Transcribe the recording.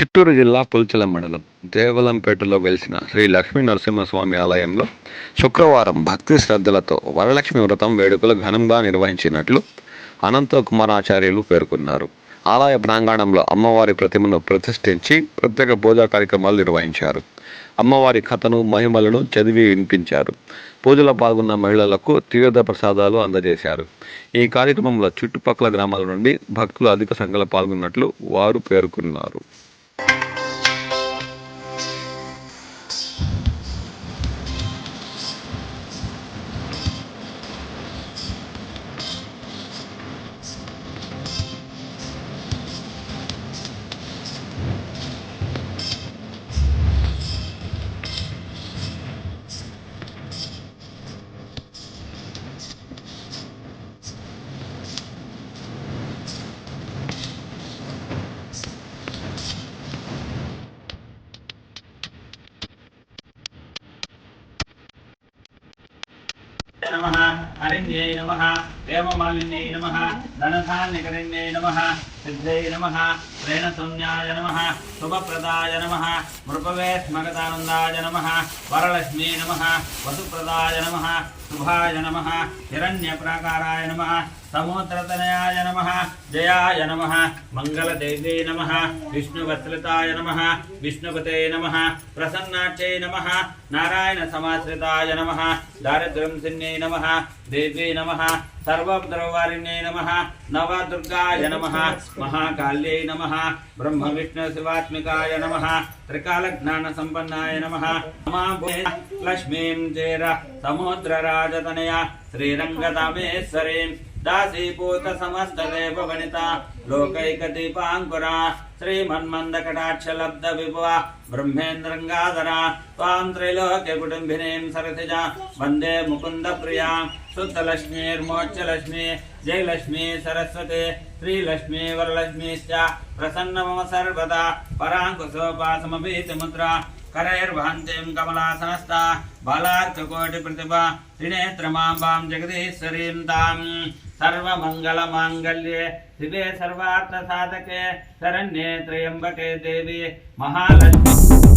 చిత్తూరు జిల్లా పుల్చల మండలం దేవలంపేటలో వెలిసిన శ్రీ లక్ష్మీ నరసింహస్వామి ఆలయంలో శుక్రవారం భక్తి శ్రద్ధలతో వరలక్ష్మి వ్రతం వేడుకలు ఘనంగా నిర్వహించినట్లు అనంతకుమారాచార్యులు పేర్కొన్నారు. ఆలయ ప్రాంగణంలో అమ్మవారి ప్రతిమను ప్రతిష్ఠించి ప్రత్యేక పూజా కార్యక్రమాలు నిర్వహించారు. అమ్మవారి కథను మహిమలను చదివి వినిపించారు. పూజలో పాల్గొన్న మహిళలకు తీర్థ ప్రసాదాలు అందజేశారు. ఈ కార్యక్రమంలో చుట్టుపక్కల గ్రామాల నుండి భక్తులు అధిక సంఖ్యలో పాల్గొన్నట్లు వారు పేర్కొన్నారు. నమ హరిణ్యై నమ హేమమాలిన్యై నమ ధనధాన్యకరిణ్యై నమ సిద్ధై నమ ప్రేణశూన్యాయ నమ శుభప్రదాయ నమ మృపవే స్మగతానందాయ నమ వరలక్ష్మీ నమ వసుప్రదాయ నమ శుభాయ నమ హిరణ్యప్రాకారాయ నమ సముద్రతనయాయ నమ జయాయ నమ మంగళదేవ్యై నమ విష్ణువత్సలితాయ నమ విష్ణుపతే నమ ప్రసన్నాక్షై నమ నారాయణ సమాశ్రితాయ నమ దారిద్ర్యం సిన్యై నమ దేవ్యై నమ సర్వద్రవారిణ్యై నమ నవదుర్గాయ నమ మహాకాళ్యై నమ బ్రహ్మ విష్ణు శివాత్మికాయ నమ త్రికాలజ్ఞాన సంపన్నాయ నమ లక్ష్మీం దాసీపూత సమస్తదేవ వనిత లోకైకదీపాంకురా శ్రీమన్మందకటాక్షలబ్ధ విభవ బ్రహ్మేంద్రంగాధర త్వాం త్రైలోక్య కుటుంబినీం సరసిజ వందే ముకుంద ప్రియా శుద్ధలక్ష్మీర్మోక్షలక్ష్మీ జయలక్ష్మీ సరస్వతి శ్రీలక్ష్మీ వరలక్ష్మీశ్చ ప్రసన్న మమ సర్వదా పరాంకుశోపాసమభీతిముద్ర కరైర్వహంతీం కమలాసనస్థ బలార్కకోటి ప్రతిభ త్రినేత్రమాం జగదీశ్వరీం తాం. सर्वमङ्गलमाङ्गल्ये शिवे सर्वार्थसाधके शरण्ये त्र्यम्बके देवी महालक्ष्मी